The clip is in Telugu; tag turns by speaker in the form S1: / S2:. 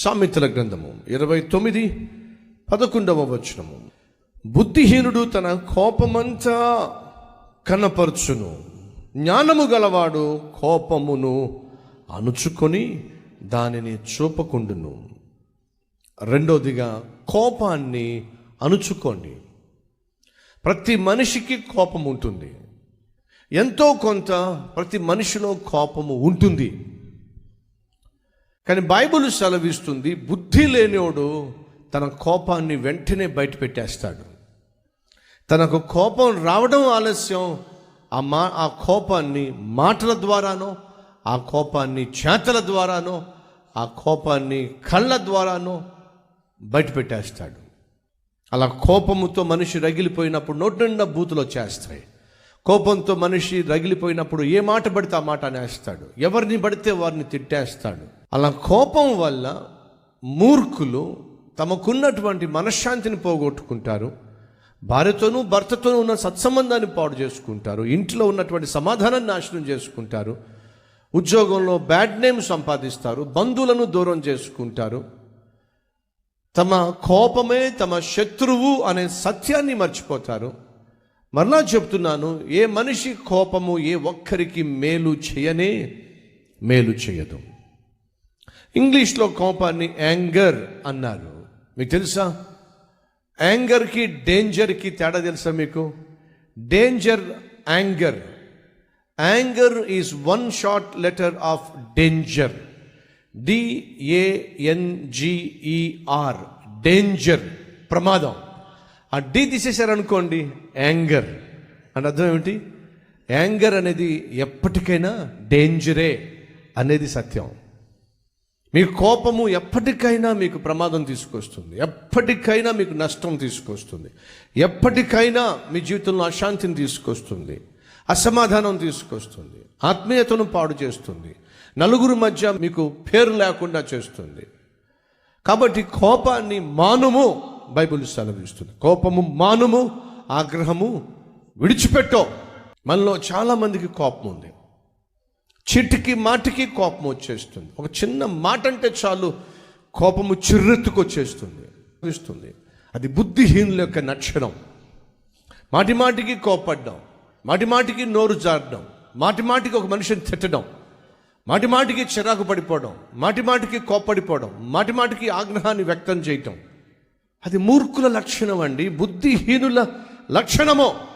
S1: సామెతల గ్రంథము ఇరవై తొమ్మిది పదకొండవ వచనము. బుద్ధిహీనుడు తన కోపమంతా కనపరచును. జ్ఞానము గలవాడు కోపమును అణుచుకొని దానిని చూపకుండును. రెండోదిగా కోపాన్ని అణుచుకోండి. ప్రతి మనిషికి కోపం ఉంటుంది ఎంతో కొంత ప్రతి మనిషిలో కోపము ఉంటుంది. కానీ బైబుల్ సెలవిస్తుంది బుద్ధి లేనివాడు తన కోపాన్ని వెంటనే బయట పెట్టేస్తాడు తనకు కోపం రావడం ఆలస్యం ఆ మా ఆ కోపాన్ని మాటల ద్వారానో ఆ కోపాన్ని చేతల ద్వారానో ఆ కోపాన్ని కళ్ళ ద్వారానో బయట పెట్టేస్తాడు అలా కోపముతో మనిషి రగిలిపోయినప్పుడు నోటి నిండా బూతులు వచ్చేస్తాయి. కోపంతో మనిషి రగిలిపోయినప్పుడు ఏ మాట పడితే ఆ మాట అనేస్తాడు. ఎవరిని పడితే వారిని తిట్టేస్తాడు. అలా కోపం వల్ల మూర్ఖులు తమకున్నటువంటి మనశ్శాంతిని పోగొట్టుకుంటారు భార్యతోనూ భర్తతోనూ ఉన్న సత్సంబంధాన్ని పాడు చేసుకుంటారు ఇంట్లో ఉన్నటువంటి సమాధానాన్ని నాశనం చేసుకుంటారు ఉద్యోగంలో బ్యాడ్ నేమ్ సంపాదిస్తారు బంధువులను దూరం చేసుకుంటారు. తమ కోపమే తమ శత్రువు అనే సత్యాన్ని మర్చిపోతారు. మరలా చెప్తున్నాను ఏ మనిషి కోపము ఏ ఒక్కరికి మేలు చేయనే మేలు చేయదు. ఇంగ్లీష్లో కోపాన్ని యాంగర్ అన్నారు. మీకు తెలుసా? యాంగర్కి డేంజర్కి తేడా తెలుసా మీకు? Danger anger. Anger is one short letter of danger. D A N G E R. Danger ప్రమాదం. ఆ డి తీసేశారనుకోండి యాంగర్. అని అర్థం ఏమిటి? యాంగర్ అనేది ఎప్పటికైనా డేంజరే అనేది సత్యం. మీ కోపము ఎప్పటికైనా మీకు ప్రమాదం తీసుకొస్తుంది. ఎప్పటికైనా మీకు నష్టం తీసుకొస్తుంది. ఎప్పటికైనా మీ జీవితంలో అశాంతిని తీసుకొస్తుంది. అసమాధానం తీసుకొస్తుంది. ఆత్మీయతను పాడు చేస్తుంది. నలుగురు మధ్య మీకు పేరు లేకుండా చేస్తుంది. కాబట్టి కోపాన్ని మానుము బైబిల్ సెలవిస్తుంది. కోపము మానుము ఆగ్రహము విడిచిపెట్టో. మనలో చాలా మందికి కోపం ఉంది. చిటికి మాటికి కోపం వచ్చేస్తుంది. ఒక చిన్న మాట అంటే చాలు కోపము చిర్రెత్తుకొచ్చేస్తుంది. ఇస్తుంది అది బుద్ధిహీనుల యొక్క నక్షణం. మాటి మాటికి కోపడ్డం. మాటి మాటికి నోరు జారడం. మాటి మాటికి ఒక మనిషిని తిట్టడం. మాటి మాటికి చిరాకు పడిపోవడం. మాటి మాటికి కోప్పడిపోవడం. మాటి మాటికి ఆగ్రహాన్ని వ్యక్తం చేయటం. అది మూర్ఖుల లక్షణం అండి. బుద్ధిహీనుల లక్షణము.